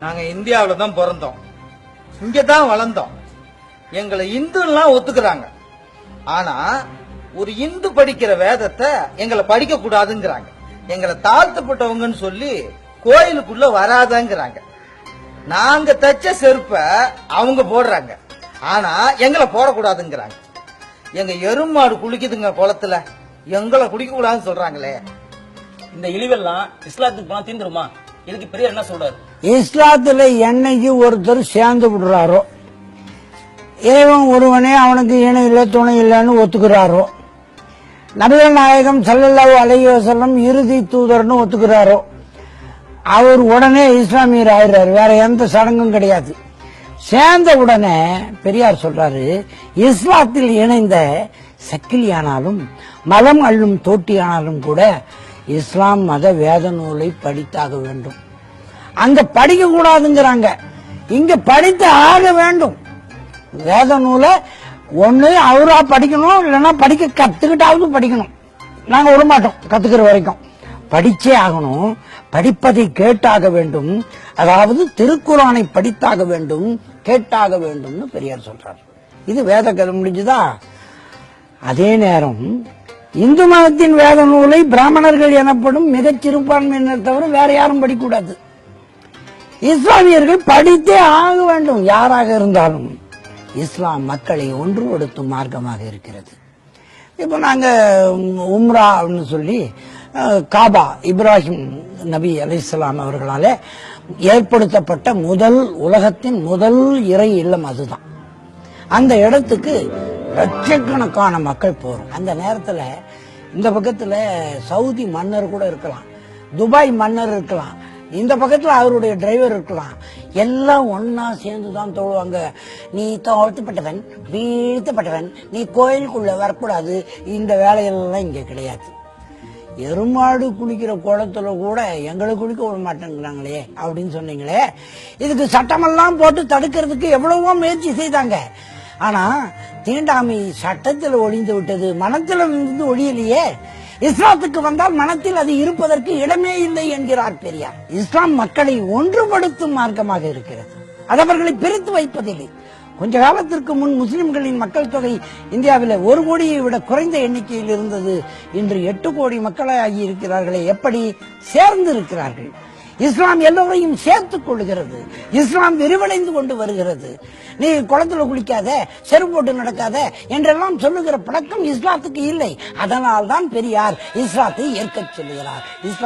நாங்க இந்தியாவில தான் பிறந்தோம். இங்கதான் வளர்ந்தோம். எங்களை இந்துலாம் ஒத்துக்கிறாங்க. ஆனா ஒரு இந்து படிக்கிற வேதத்தை எங்களை படிக்க கூடாதுங்கிறாங்க எங்களை தாழ்த்தப்பட்டவங்கன்னு சொல்லி கோயிலுக்குள்ள வராதங்கிறாங்க. நாங்க தச்ச செருப்ப அவங்க போடுறாங்க. ஆனா எங்களை போடக்கூடாதுங்கிறாங்க. எங்க எருமாடு குளிக்குதுங்க குளத்துல. எங்களை குடிக்க கூடாதுன்னு சொல்றாங்களே. இந்த இழிவெல்லாம் இஸ்லாத்துக்கு போனா தீந்துருமா? இதுக்கு பெரியார் என்ன சொல்றாரு? இஸ்லாத்துல என்னைக்கு ஒருத்தர் சேர்ந்து விடுறாரோ இறைவன் ஒருவனே அவனுக்கு இணை இல்லை துணை இல்லைன்னு ஒத்துக்கிறாரோ நபிகள் நாயகம் ஸல்லல்லாஹு அலைஹி வஸல்லம் இறுதி தூதர்னு ஒத்துக்கிறாரோ அவர் உடனே இஸ்லாமியர் ஆயிடுறாரு. வேற எந்த சடங்கும் கிடையாது. சேர்ந்த உடனே பெரியார் சொல்றாரு இஸ்லாத்தில் இணைந்த சக்கிலியானாலும் மலம் அள்ளும் தோட்டியானாலும் கூட இஸ்லாம் மத வேத நூலை படித்தாக வேண்டும். அங்க படிக்க கூடாதுங்கிறாங்க இங்க படித்து ஆக வேண்டும். வேத நூலை ஒண்ணு அவரா படிக்கணும் இல்லைன்னா படிக்க கத்துக்கிட்டாவது படிக்கணும். நாங்க விட மாட்டோம் கத்துக்கிற வரைக்கும். படிச்சே ஆகணும் படிப்பதை கேட்டாக வேண்டும். அதாவது திருக்குறானை படித்தாக வேண்டும் கேட்டாக வேண்டும்னு பெரியார் சொல்றார். இது வேத கதை முடிஞ்சுதா? அதே நேரம் இந்து மதத்தின் வேத நூலை பிராமணர்கள் எனப்படும் மிகச் சிறுபான்மையினர் தவிர வேற யாரும் படிக்கக்கூடாது. இஸ்லாமியர்கள் படித்தே ஆக வேண்டும் யாராக இருந்தாலும். இஸ்லாம் மக்களை ஒன்றுபடுத்தும் மார்க்கமாக இருக்கிறது. இப்போ நாங்கள் உம்ரா அப்படின்னு சொல்லி காபா இப்ராஹிம் நபி அலிஸ்லாம் அவர்களால் ஏற்படுத்தப்பட்ட முதல் உலகத்தின் முதல் இறை இல்லம் அதுதான். அந்த இடத்துக்கு லட்சக்கணக்கான மக்கள் போறோம். அந்த நேரத்துல இந்த பக்கத்துல சவுதி மன்னர் கூட இருக்கலாம் துபாய் மன்னர் இருக்கலாம் இந்த பக்கத்துல அவருடைய டிரைவர் இருக்கலாம். எல்லாம் ஒன்னா சேர்ந்து தான் தொழுவாங்க. நீ தோழ்த்தப்பட்டவன் வீழ்த்தப்பட்டவன் நீ கோயிலுக்குள்ள வரக்கூடாது. இந்த வேலையெல்லாம் இங்க கிடையாது. எருமாடு குளிக்கிற குளத்துல கூட எங்களை குளிக்க விட மாட்டேங்கிறாங்களே அப்படின்னு சொன்னீங்களே இதுக்கு சட்டமெல்லாம் போட்டு தடுக்கிறதுக்கு எவ்வளவோ முயற்சி செய்தாங்க. ஆனா தீண்டாமை சட்டத்தில் ஒளிந்து விட்டது. மனத்தில் இருந்து ஒளியலையே இஸ்லாத்துக்கு வந்தால் மனத்தில் அது இருப்பதற்கு இடமே இல்லை என்கிறார் பெரியார். இஸ்லாம் மக்களை ஒன்றுபடுத்தும் மார்க்கமாக இருக்கிறது. அது அவர்களை பிரித்து வைப்பதில்லை. கொஞ்ச காலத்திற்கு முன் முஸ்லிம்களின் மக்கள் தொகை இந்தியாவில் ஒரு கோடியை விட குறைந்த எண்ணிக்கையில் இருந்தது. இன்று எட்டு கோடி மக்களாகி இருக்கிறார்களே. எப்படி சேர்ந்து இருக்கிறார்கள் இஸ்லாம் எல்லோரையும் சேர்த்துக் கொள்கிறது. இஸ்லாம் விரிவடைந்து கொண்டு வருகிறது. நீ குளத்துல குளிக்காத செருப்பு போட்டு நடக்காத என்றெல்லாம் சொல்லுகிற பழக்கம் இஸ்லாத்துக்கு இல்லை. அதனால் தான் பெரியார் இஸ்லாத்தை ஏற்க சொல்லுகிறார். இஸ்லாம்